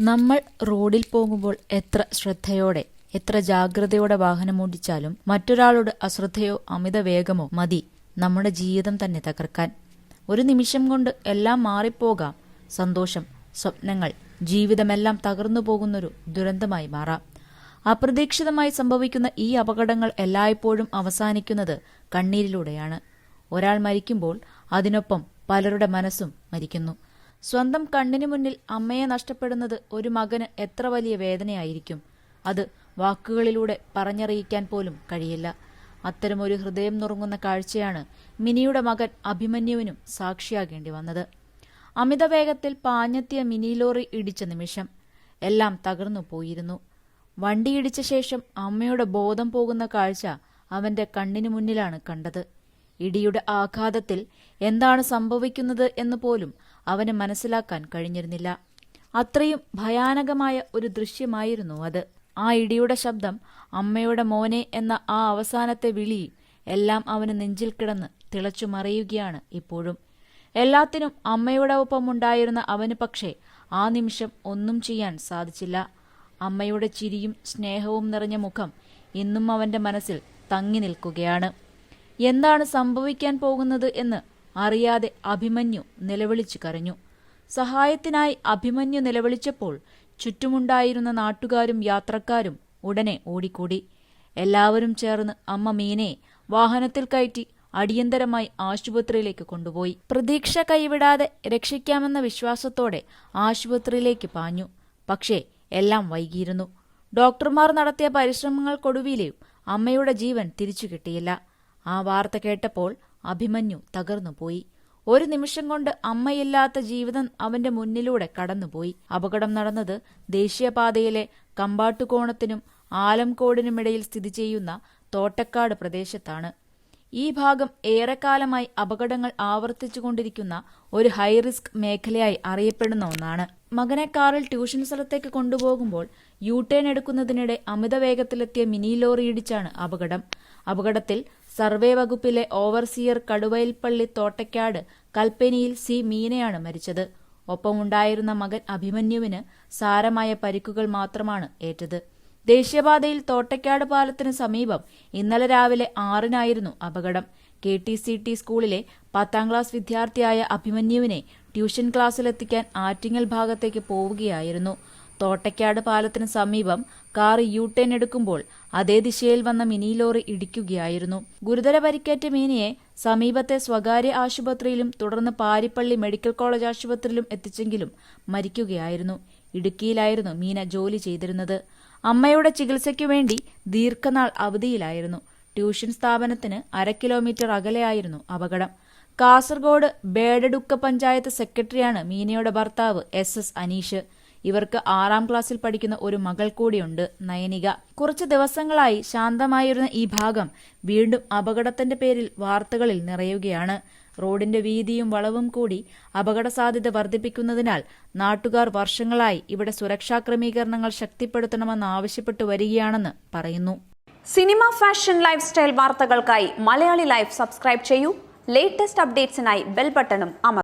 നമ്മൾ റോഡിൽ പോകുമ്പോൾ എത്ര ശ്രദ്ധയോടെ എത്ര ജാഗ്രതയോടെ വാഹനം ഓടിച്ചാലും മറ്റൊരാളുടെ അശ്രദ്ധയോ അമിത വേഗമോ മതി നമ്മുടെ ജീവിതം തന്നെ തകർക്കാൻ. ഒരു നിമിഷം കൊണ്ട് എല്ലാം മാറിപ്പോകാം. സന്തോഷം സ്വപ്നങ്ങൾ ജീവിതമെല്ലാം തകർന്നു പോകുന്നൊരു ദുരന്തമായി മാറാം. അപ്രതീക്ഷിതമായി സംഭവിക്കുന്ന ഈ അപകടങ്ങൾ എല്ലായ്പ്പോഴും അവസാനിക്കുന്നത് കണ്ണീരിലൂടെയാണ്. ഒരാൾ മരിക്കുമ്പോൾ അതിനൊപ്പം പലരുടെ മനസ്സും മരിക്കുന്നു. സ്വന്തം കണ്ണിനു മുന്നിൽ അമ്മയെ നഷ്ടപ്പെടുന്നത് ഒരു മകന് എത്ര വലിയ വേദനയായിരിക്കും. അത് വാക്കുകളിലൂടെ പറഞ്ഞറിയിക്കാൻ പോലും കഴിയില്ല. അത്തരമൊരു ഹൃദയം നുറുങ്ങുന്ന കാഴ്ചയാണ് മിനിയുടെ മകൻ അഭിമന്യുവിനും സാക്ഷിയാകേണ്ടി വന്നത്. അമിത വേഗത്തിൽ പാഞ്ഞെത്തിയ മിനി ലോറി ഇടിച്ച നിമിഷം എല്ലാം തകർന്നു പോയിരുന്നു. വണ്ടിയിടിച്ച ശേഷം അമ്മയുടെ ബോധം പോകുന്ന കാഴ്ച അവന്റെ കണ്ണിനു മുന്നിലാണ് കണ്ടത്. ഇടിയുടെ ആഘാതത്തിൽ എന്താണ് സംഭവിക്കുന്നത് എന്ന് പോലും അവന് മനസ്സിലാക്കാൻ കഴിഞ്ഞിരുന്നില്ല. അത്രയും ഭയാനകമായ ഒരു ദൃശ്യമായിരുന്നു അത്. ആ ഇടിയുടെ ശബ്ദം അമ്മയുടെ മോനെ എന്ന ആ അവസാനത്തെ വിളി എല്ലാം അവന് നെഞ്ചിൽ കിടന്ന് തിളച്ചു മറിയുകയാണ് ഇപ്പോഴും. എല്ലാത്തിനും അമ്മയുടെ ഒപ്പം ഉണ്ടായിരുന്ന അവന് പക്ഷേ ആ നിമിഷം ഒന്നും ചെയ്യാൻ സാധിച്ചില്ല. അമ്മയുടെ ചിരിയും സ്നേഹവും നിറഞ്ഞ മുഖം ഇന്നും അവന്റെ മനസ്സിൽ തങ്ങി നിൽക്കുകയാണ്. എന്താണ് സംഭവിക്കാൻ പോകുന്നത് എന്ന് അറിയാതെ അഭിമന്യു നിലവിളിച്ചു കരഞ്ഞു. സഹായത്തിനായി അഭിമന്യു നിലവിളിച്ചപ്പോൾ ചുറ്റുമുണ്ടായിരുന്ന നാട്ടുകാരും യാത്രക്കാരും ഉടനെ ഓടിക്കൂടി. എല്ലാവരും ചേർന്ന് അമ്മ മീനെ വാഹനത്തിൽ കയറ്റി അടിയന്തരമായി ആശുപത്രിയിലേക്ക് കൊണ്ടുപോയി. പ്രതീക്ഷ കൈവിടാതെ രക്ഷിക്കാമെന്ന വിശ്വാസത്തോടെ ആശുപത്രിയിലേക്ക് പാഞ്ഞു. പക്ഷേ എല്ലാം വൈകിയിരുന്നു. ഡോക്ടർമാർ നടത്തിയ പരിശ്രമങ്ങൾക്കൊടുവിലെയും അമ്മയുടെ ജീവൻ തിരിച്ചു കിട്ടിയില്ല. ആ വാർത്ത കേട്ടപ്പോൾ അഭിമന്യു തകർന്നുപോയി. ഒരു നിമിഷം കൊണ്ട് അമ്മയില്ലാത്ത ജീവിതം അവന്റെ മുന്നിലൂടെ കടന്നുപോയി. അപകടം നടന്നത് ദേശീയപാതയിലെ കമ്പാട്ടുകോണത്തിനും ആലംകോടിനുമിടയിൽ സ്ഥിതി ചെയ്യുന്ന തോട്ടക്കാട് പ്രദേശത്താണ്. ഈ ഭാഗം ഏറെക്കാലമായി അപകടങ്ങൾ ആവർത്തിച്ചുകൊണ്ടിരിക്കുന്ന ഒരു ഹൈറിസ്ക് മേഖലയായി അറിയപ്പെടുന്ന ഒന്നാണ്. മകനെ കാറിൽ ട്യൂഷൻ സ്ഥലത്തേക്ക് കൊണ്ടുപോകുമ്പോൾ യു ടേൺ എടുക്കുന്നതിനിടെ അമിത വേഗത്തിലെത്തിയ മിനി ലോറി ഇടിച്ചാണ് അപകടം. അപകടത്തിൽ സർവേ വകുപ്പിലെ ഓവർസിയർ കടുവയിൽപ്പള്ളി തോട്ടയ്ക്കാട് കൽപ്പനിയിൽ സി മീനയാണ് മരിച്ചത്. ഒപ്പമുണ്ടായിരുന്ന മകൻ അഭിമന്യുവിന് സാരമായ പരിക്കുകൾ മാത്രമാണ് ഏറ്റത്. ദേശീയപാതയിൽ തോട്ടയ്ക്കാട് പാലത്തിന് സമീപം ഇന്നലെ രാവിലെ ആറിനായിരുന്നു അപകടം. കെ ടി സി ടി സ്കൂളിലെ പത്താം ക്ലാസ് വിദ്യാർത്ഥിയായ അഭിമന്യുവിനെ ട്യൂഷൻ ക്ലാസ്സിലെത്തിക്കാൻ ആറ്റിങ്ങൽ ഭാഗത്തേക്ക് പോവുകയായിരുന്നു. തോട്ടയ്ക്കാട് പാലത്തിന് സമീപം കാർ യു ടേൺ എടുക്കുമ്പോൾ അതേ ദിശയിൽ വന്ന മിനി ലോറി ഇടിക്കുകയായിരുന്നു. ഗുരുതര പരിക്കേറ്റ മീനിയെ സമീപത്തെ സ്വകാര്യ ആശുപത്രിയിലും തുടർന്ന് പാരിപ്പള്ളി മെഡിക്കൽ കോളേജ് ആശുപത്രിയിലും എത്തിച്ചെങ്കിലും മരിക്കുകയായിരുന്നു. ഇടുക്കിയിലായിരുന്നു മീന ജോലി ചെയ്തിരുന്നത്. അമ്മയുടെ ചികിത്സയ്ക്കു വേണ്ടി ദീർഘനാൾ അവധിയിലായിരുന്നു. ട്യൂഷൻ സ്ഥാപനത്തിന് അര കിലോമീറ്റർ അകലെയായിരുന്നു അപകടം. കാസർഗോഡ് ബേഡടുക്ക പഞ്ചായത്ത് സെക്രട്ടറിയാണ് മീനയുടെ ഭർത്താവ് എസ് എസ് അനീഷ്. ഇവർക്ക് ആറാം ക്ലാസ്സിൽ പഠിക്കുന്ന ഒരു മകൾ കൂടിയുണ്ട് നയനിക. കുറച്ച് ദിവസങ്ങളായി ശാന്തമായിരുന്ന ഈ ഭാഗം വീണ്ടും അപകടത്തിന്റെ പേരിൽ വാർത്തകളിൽ നിറയുകയാണ്. റോഡിന്റെ വീതിയും വളവും കൂടി അപകട സാധ്യത വർദ്ധിപ്പിക്കുന്നതിനാൽ നാട്ടുകാർ വർഷങ്ങളായി ഇവിടെ സുരക്ഷാ ക്രമീകരണങ്ങൾ ശക്തിപ്പെടുത്തണമെന്ന് ആവശ്യപ്പെട്ടു വരികയാണെന്ന് പറയുന്നു. സിനിമ ഫാഷൻ ലൈഫ് സ്റ്റൈൽ വാർത്തകൾക്കായി മലയാളി ലൈഫ് സബ്സ്ക്രൈബ് ചെയ്യൂ. ലേറ്റസ്റ്റ് അപ്ഡേറ്റ്സിനായി ബെൽ ബട്ടണും അമർ